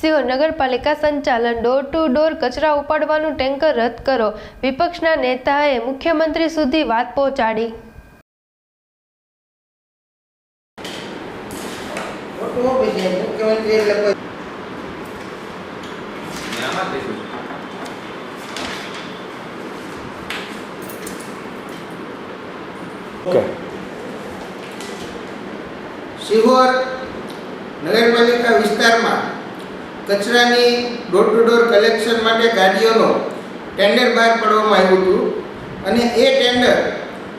સિંહો નગરપાલિકા સંચાલન ડોર ટુ ડોર કચરા ઉપાડવાનું ટેન્કર રદ કરો. વિપક્ષના નેતાએ મુખ્યમંત્રી સુધી વાત પહોંચાડી. સિહોર નગરપાલિકા વિસ્તારમાં કચરાની ડોર ટુ ડોર કલેક્શન માટે ગાડીઓનો ટેન્ડર બહાર પાડવામાં આવ્યું હતું. અને એ ટેન્ડર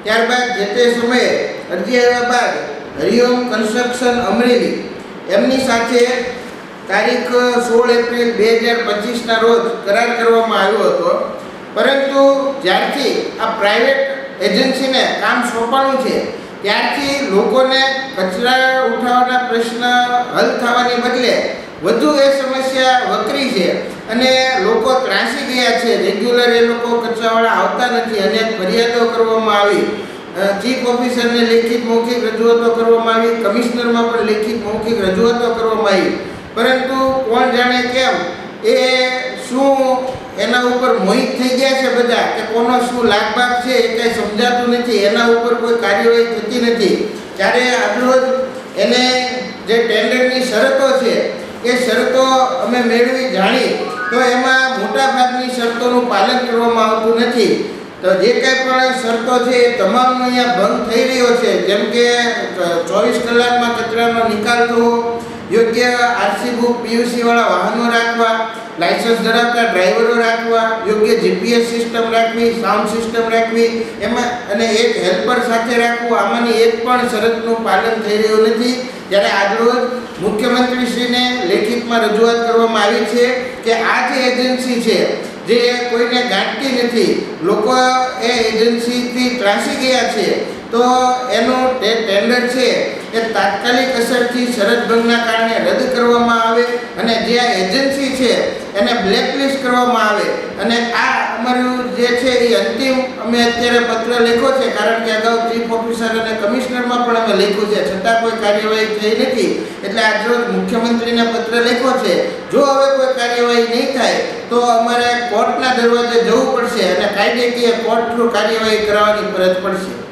ત્યારબાદ જે તે સમયે અરજી આવ્યા બાદ હરિઓમ કન્સ્ટ્રક્શન અમરેલી એમની સાથે તારીખ સોળ એપ્રિલ બે હજાર પચીસના રોજ કરાર કરવામાં આવ્યો હતો. પરંતુ જ્યારથી આ પ્રાઇવેટ એજન્સીને કામ સોંપાણું છે ત્યારથી લોકોને કચરા ઉઠાવવાના પ્રશ્ન હલ થવાની બદલે વધુ એ સમસ્યા વકરી છે અને લોકો ત્રાસી ગયા છે. રેગ્યુલર એ લોકો કચરાવાળા આવતા નથી. અને ફરિયાદો કરવામાં આવી. ચીફ ઓફિસરને લેખિત મૌખિક રજૂઆતો કરવામાં આવી. કમિશનરમાં પણ લેખિત મૌખિક રજૂઆતો કરવામાં આવી. પરંતુ કોણ જાણે કેમ? એ શું એના ઉપર મોહિત થઈ ગયા છે બધા કે કોનો શું લાગબાગ છે એ કંઈ સમજાતું નથી. એના ઉપર કોઈ કાર્યવાહી થતી નથી. ત્યારે આજરોજ એને જે ટેન્ડરની શરતો છે, એ શરતો અમે મેળવી જાણી તો એમાં મોટાભાગની શરતોનું પાલન કરવામાં આવતું નથી. તો જે કંઈ પણ શરતો છે એ તમામનો અહીંયા ભંગ થઈ રહ્યો છે. જેમ કે ચોવીસ કલાકમાં કચરાનો નિકાલ થવો, યોગ્ય આરસી બુક, પીયુસી વાળા વાહનો રાખવા લાયસન્સ ધરાવતા ડ્રાઈવરો રાખવા, યોગ્ય જીપીએસ સિસ્ટમ રાખવી, સાઉન્ડ સિસ્ટમ રાખવી, એમાં અને એક હેલ્પર સાથે રાખવું, આમાંની એક પણ શરતનું પાલન થઈ રહ્યું નથી. ત્યારે આજરોજ મુખ્યમંત્રીશ્રીને લેખિતમાં રજૂઆત કરવામાં આવી છે કે આ જે એજન્સી છે, જે કોઈને ગાંઠતી નથી, લોકો એ એજન્સીથી ત્રાસી ગયા છે, તો એનું ટેન્ડર છે તાત્કાલિક અસરથી શરતભંગના કારણે રદ કરવામાં આવે અને જે આ એજન્સી છે એને બ્લેકલિસ્ટ કરવામાં આવે. અને આ અમારું જે છે એ અંતિમ અમે અત્યારે પત્ર લખ્યો છે, કારણ કે અગાઉ ચીફ ઓફિસર અને કમિશનરમાં પણ અમે લખ્યું છે. છતાં કોઈ કાર્યવાહી થઈ નથી. એટલે આજરોજ મુખ્યમંત્રીને પત્ર લખ્યો છે. જો હવે કોઈ કાર્યવાહી નહીં થાય, તો અમારે કોર્ટના દરવાજે જવું પડશે અને કાયદેકીય કોર્ટ થ્રુ કાર્યવાહી કરાવવાની ફરજ પડશે.